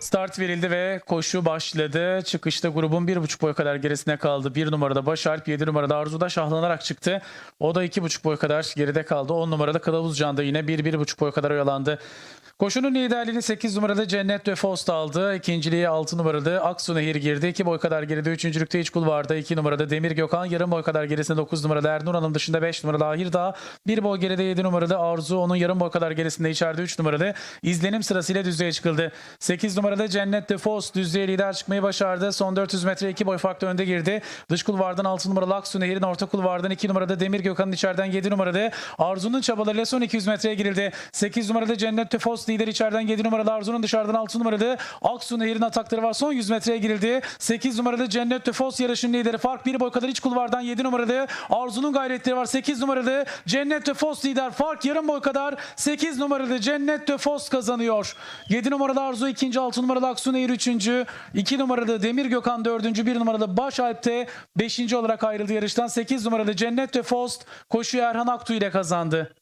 Start verildi ve koşu başladı. Çıkışta grubun bir buçuk boy kadar gerisine kaldı. Bir numarada Başalp, yedi numarada Arzu'da şahlanarak çıktı. O da iki buçuk boy kadar geride kaldı. On numarada Kılavuzcan da yine bir, bir buçuk boy kadar oyalandı. Koşunun liderliğini 8 numarada Cennet de Fost aldı. İkinciliği 6 numarada Aksu Nehir girdi. 2 boy kadar geride. Üçüncülükte İç Kulvar'da 2 numarada Demir Gökhan. Yarım boy kadar gerisinde 9 numarada Ernur Hanım dışında 5 numarada Ahir Dağ. 1 boy geride 7 numarada Arzu. Onun yarım boy kadar gerisinde içeride 3 numarada izlenim sırasıyla düzlüğe çıkıldı. 8 numarada Cennet de Fost düzlüğe lider çıkmayı başardı. Son 400 metre 2 boy farklı önde girdi. Dış kulvardan 6 numaralı Aksu Nehir'in orta kulvardan 2 numarada Demir Gökhan'ın içeriden 7 numarada Arzu'nun çabalarıyla son 200 metreye girildi. 8 numarada Cennet de Fost lider içeriden 7 numarada Arzu'nun dışarıdan 6 numarada Aksu Nehir'in atakları var. Son 100 metreye girildi. 8 numarada Cennet de Fos yarışın lideri. Fark bir boy kadar iç kulvardan 7 numarada Arzu'nun gayretleri var. 8 numarada Cennet de Fos lider. Fark yarım boy kadar 8 numarada Cennet de Fos kazanıyor. 7 numarada Arzu ikinci, 6 numarada Aksu Nehir üçüncü, 2 numarada Demir Gökhan dördüncü, 1 numarada Baş Alp'te 5. olarak ayrıldı yarıştan. 8 numarada Cennet de Fost koşuyu Erhan Aktu ile kazandı.